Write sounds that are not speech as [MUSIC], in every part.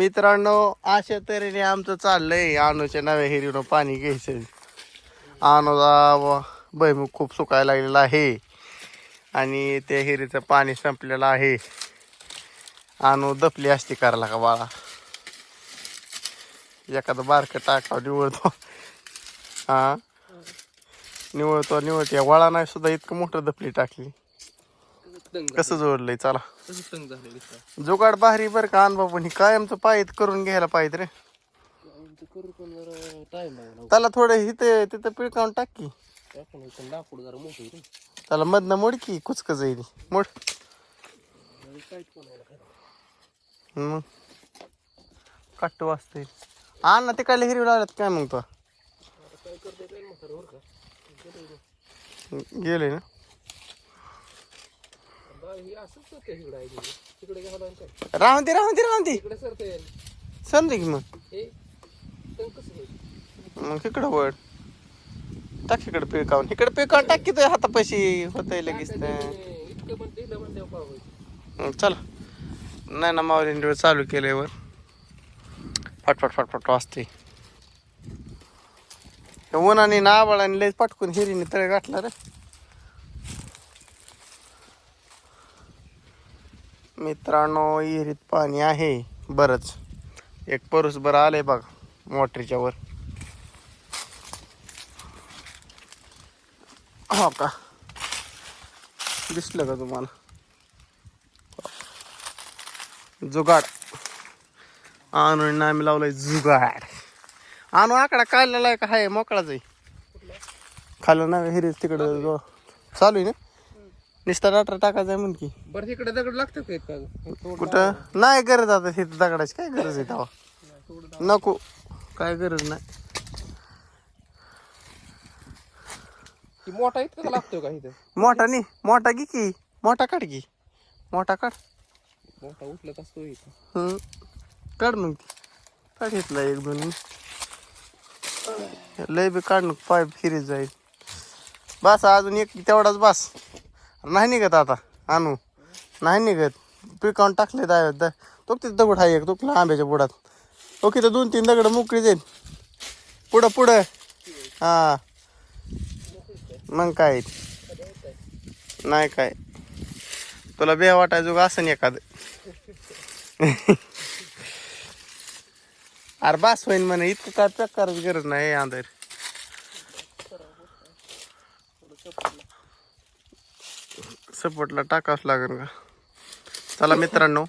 मित्रांनो अशा तऱ्हेने आमचं चाललंय. अनुच्या नव्या हिरीनं पाणी घ्यायचं अनुचा भैमुख खूप सुकायला लागलेला आहे. आणि त्या हिरीचं पाणी संपलेलं आहे. अनु दपली असती करायला का बाळा? एखादं बारकं टाकावं निवळतो. हा? निवळतो निवळतो. या वळा नाही सुद्धा इतकं मोठं दपली टाकली. कसं जोडलंय? चला. तंग झालं दिसतं जुगाड भारी बरं का अनुभव पण ही कायमचं पायत करून घ्यायला पाहिजे रे. करू पण जरा टाइम लागला त्याला थोडं इथे तिथं पिळकावून टाक की. आपण इथं लाकूड जरा मोठं आहे रे. त्याला मधनं मोड की कुचक जाईल मोड. आणि टाईट पण. मग? काट्ट वाजते हा ना तिकडले हिरवी लावल्यात काय मग तो? आता काय करते काय म्हातारं बरं का? गेलं ना? हे असंच करते इकडं आहे तिकडे. तिकडे घ्यावं लागेल काय? राहून दे राहून दे राहून दे. इकडे सरते समजे की मग. हे तंग कसं होईल मग इकडं वड टाक इकडं पिळकावून इकडं पिळकावून टाक की तुझ्या हातापाशी होतंय लगेच ते. हे इतकं पण दिलं म्हणल्यावर काय होईल मग चला. नाही ना मावलींनी चालू केल्यावर फटफट फटफट वाजते हे उन्हाने ना आबाळाने लय पटकून हिरीने तळे गाठला रे. मित्रांनो विहिरीत पाणी आहे. बरंच. एक परूस बरं आलंय बघ मोटरीच्या वर. हो का? दिसलं का तुम्हाला? जुगाड. आणून आम्ही लावलाय जुगाड. आणू आकडा काढलेला आहे का? हाय मोकळाच आहे. खाल्लं ना हिरीच तिकडं चालू आहे ना? निस्ता डाटर टाकायचा म्हण की बरं तिकडे दगड लागतात का इतका थोडं कुठं? नाही गरज आता तिथं दगडाची काय गरज आहे तेव्हा? नको काय गरज नाही. ती मोठा इतका लागतोय का इथं? मोठा नाही मोठा घे की मोठा काढ की. मोठा काढ. मोठा उचलत असतो इथं. हम्म. काढ मग ती. काढ घेतला एक दोन. लय बी काढ पाय फिरीत जाईल. बस अजून एक तेवढाच बस. नाही निघत आता आणू. नाही निघत. पिकावून टाकले दाव्यात द तो तिथं दगड आहे एक तुकला आंब्याच्या बुडात? ओके तर दोन तीन दगड मोकळी जाईल पुढं पुढं. हां. मग काय? नाही काय. तुला बे वाटायचं का असं एखादं. [LAUGHS] अरे बास होईन म्हणे इतकं काय पॅक करायची गरज नाही अंधारी. सपोर्टला टाकावंच लागेल का? चला मित्रांनो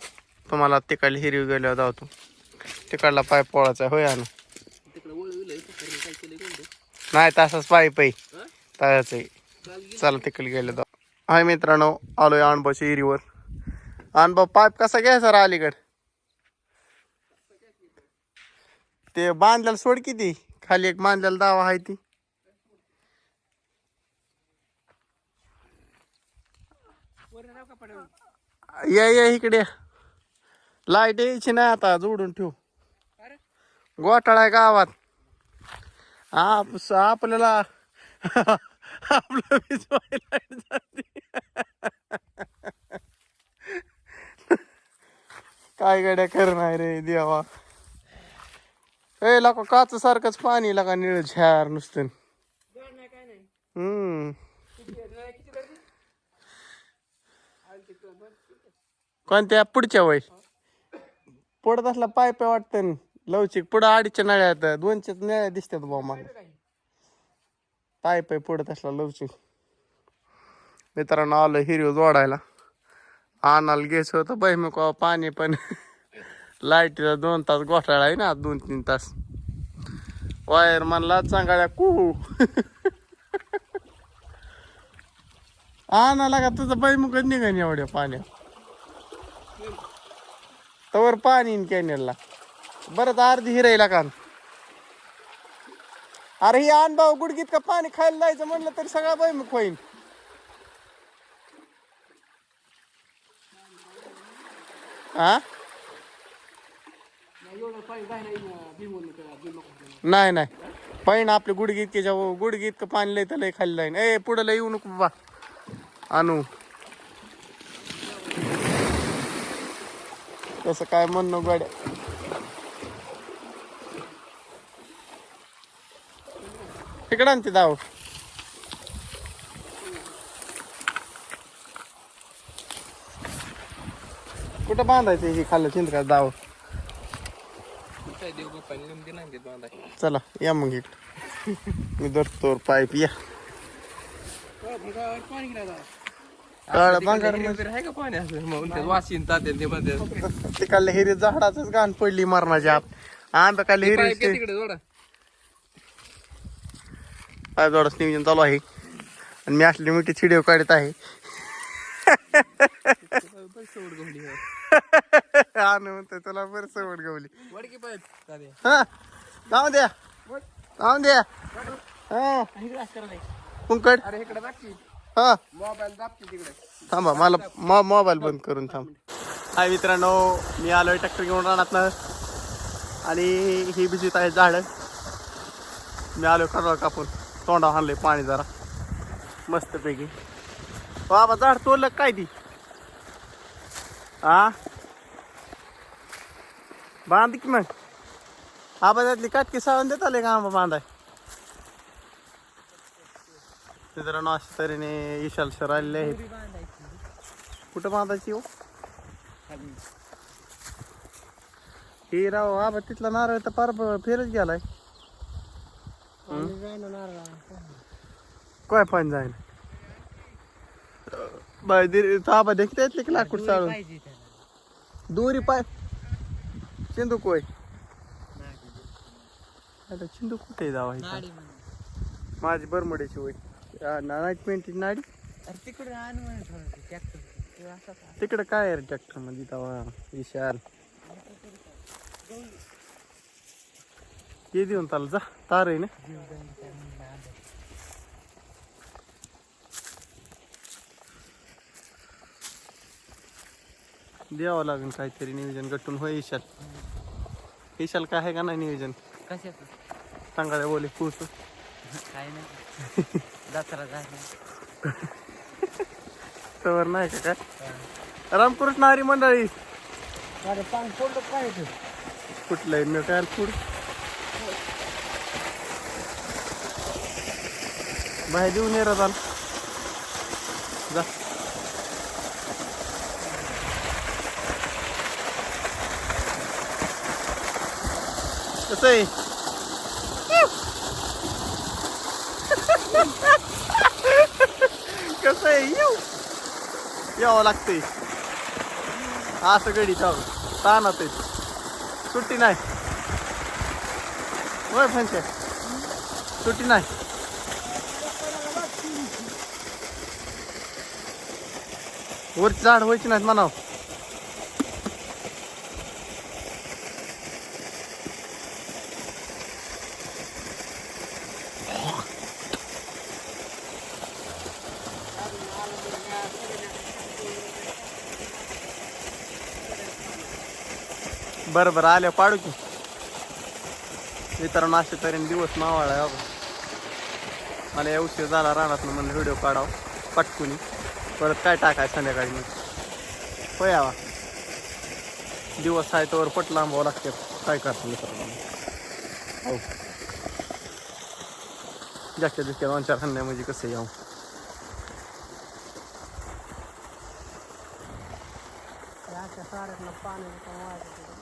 तुम्हाला तिकडली हिरवी गेल्यावर जावतो तिकडला पाय पोळाचा होय आणू नाही तसाच पाय आहे हा? तयाच आहे. चला तिकडे गेलं जाऊ हाय मित्रांनो आलोय अनुभवच्या हिरीवर. अनुभव पाईप कसा घ्यायचा रा अलीकड? ते बांधल्याला सोड किती? खाली एक बांधल्याला दावा आहे ती. या या इकडे लाइट यायची नाही आता जोडून ठेवू. आहे गावात. आप आपल्याला आपलं वीज लाइट जाते. काय गड्या करणार रे देवा. ए लका काच सारखंच पाणी लका निळ झार नुसतं. हम्म किती आहे? किती गर्दी आली तिकडं बरं. कोणत्या? पुढच्या वय. पडत असला पाय पाय वाटतं लवचिक. पुढं अडीचच्या नळ्यात दोनच्या नळ्या दिसतात बा मला? पाय पाय पडत असला लवचिक. मित्रांनो आलं हिरव जोडायला. आणायला घ्यायचं होतं बाई पाणी पण लाईटीला दोन तास घोटाळा आहे ना दोन तीन तास. वायर म्हणला चांगल्या कू. आणायला का तुझं बाई मग निघान एवढ्या पाण्यात. तवर पाणी इन कॅनेलला. बरं तर अर्धी हिरायला कान. अरे ही आण भाऊ गुडगीत का पाणी खायला जायचं म्हणलं तरी सगळा बैमुख होईन. हा नाही, नाही. नाही पाहिन आपले गुडगीत इतके जाऊ गुडगीत का पाणी लय तर लय खाली जाईन. ए पुढं लय येऊ नको बाबा. आणू. कसं काय म्हणणं गड तिकडं आणते दाव. कुठं बांधायचं हे खाल्लं चिंचका दाव? चला या मग इकडे. मी धरतो पाईप या. पाणी काळा बांगार आहे का पाणी असं? मग ते वाशीन तात्या ते मध्ये तिकडल्या हिरी झाडाच घाण पडली मरणाची आप. आंब्या काल हिरी तिकडे जोडा. पाय जोडाच नियोजन चालू आहे. आणि मी असली मिठी व्हिडिओ काढत आहे. हा ना म्हणतोय तुला बरं सवड गवली. हा जाऊ द्या. जाऊ द्या. हा. कुंकड. अरे इकडे हा. मोबाईल दाबती तिकडे. थांबा मला मो- मोबाईल बंद करून थांब. हाय मित्रांनो मी आलोय ट्रॅक्टर घेऊन रानातनं. आणि ही बिजित आहे झाड. मी आलोय कडवा कापून. तोंडा हाणलंय पाणी जरा. मस्तपैकी. बाबा झाड तोडलं काय ती? हा बांध की मग? आबा त्यातली काटकी सावून देत आले का आंबा बांधाय? मित्रांनो अशा तऱ्हेने विशाल सर आलेले आहेत. कुठं बांधायची हो? हे राव आबा तिथला नारळ तर पार फेरच गेलाय. काय पाणी जाईल आबा देखता येतले की लाकूड चालून दोरी पाय चिंदू कोय आता चिंदू कुठे जावा माझी बरमड्याची होय. नाईट पेंटची नाडी? तिकडे आण ट्रॅक्टर तिकडे काय आहे ट्रॅक्टरमध्ये तवा? विशाल. ये देऊन चाल जा. तार आहे ना? द्यावं लागेल काहीतरी नियोजन गटून होय विशाल. विशाल काय आहे का नाही नियोजन? कशाचं? सांगा बोले पूस काय नाही. [LAUGHS] झाला. [LAUGHS] तवर नाही का काय? रामकृष्ण हरी मंडळी. अरे पाणी पडलं काय कुठलं आहे मी काय फूड? बाहेर देऊन ये चाल जा. कसं आहे कसं आहे येऊ यावं लागतंय. असं गडी चालू तानात आहे. सुट्टी नाही. होय फंच्या सुट्टी नाही. वर झाड व्हायची नाहीत म्हणावं. बरं बरं आल्या पाडू की. मित्रांनो अशा तऱ्हेने दिवस मावाळा आहे बाबा. मला या उशीर झाला रानात म्हणलं व्हिडिओ काढाव पटकुनी. परत काय टाकाय संध्याकाळी मी होय आवा. दिवस आहे तोवर पट लांबावं लागते. काय करतो मित्रांनो? हो. जास्त दिसते दोन चार खांद्या म्हणजे कसं यावं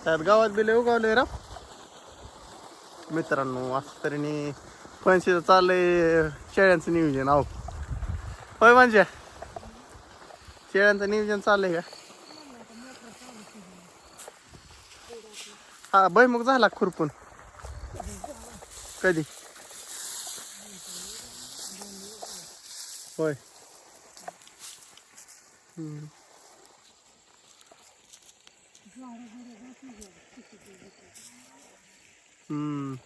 त्यात गावात बिले उगावले रा. मित्रांनो असं तरी फणशीचं चाललंय शेळ्यांचं नियोजन आहो. होय म्हणजे शेळ्यांचं नियोजन चाललंय का? हा बैमुख झाला खुरपून. कधी? होय. हम्म.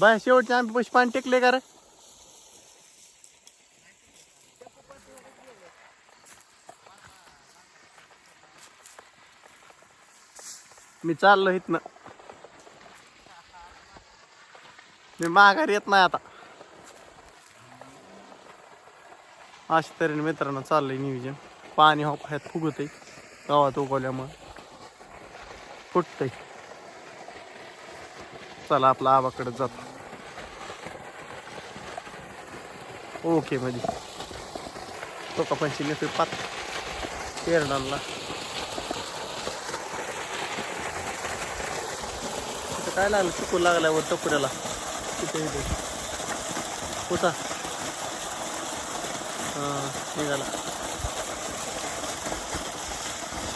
बाय शेवटचे आम्ही पैसे पाणी टेकले का रे? मी चाललो इथनं. मी माघारी येत नाही आता. अशा तऱ्हेने मित्रांनो चाललंय नियोजन. पाणी हो ह्यात फुगत आहे गावात उगवल्यामुळं. फुटतंय. चला आपला आबाकडे जातो. ओके मध्ये तो का पंचमी येतोय पात केरडाला काय लागलं? चुकू लागल्यावर टपुऱ्याला. तिथे इथे. होता हां निघाला.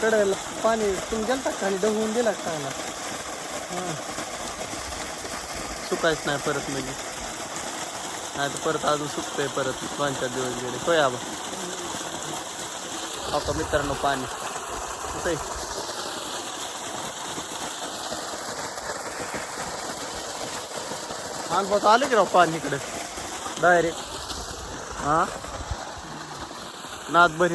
कडायला पाणी तुम्ही गेलता का? खाली डबवून दिला का खायला? हां. सुकायच नाही परत म्हणजे. नाही तर परत अजून सुकतंय परत दोन चार दिवस गेले. होय आबा. हो का मित्रांनो पाणी. कुठे अनुभव आले की राव पाणी इकडे. डायरेक्ट. हा? नाथभरी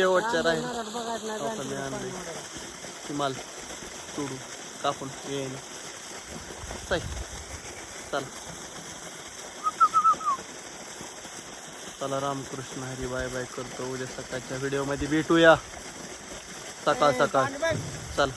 शेवटच्या राहील हो आणलंय. ती माल तोडू कापून येईन चल चल. चला रामकृष्ण हरी बाय बाय करतो. उद्या सकाळच्या व्हिडिओमध्ये भेटूया. सकाळ सकाळ. चल.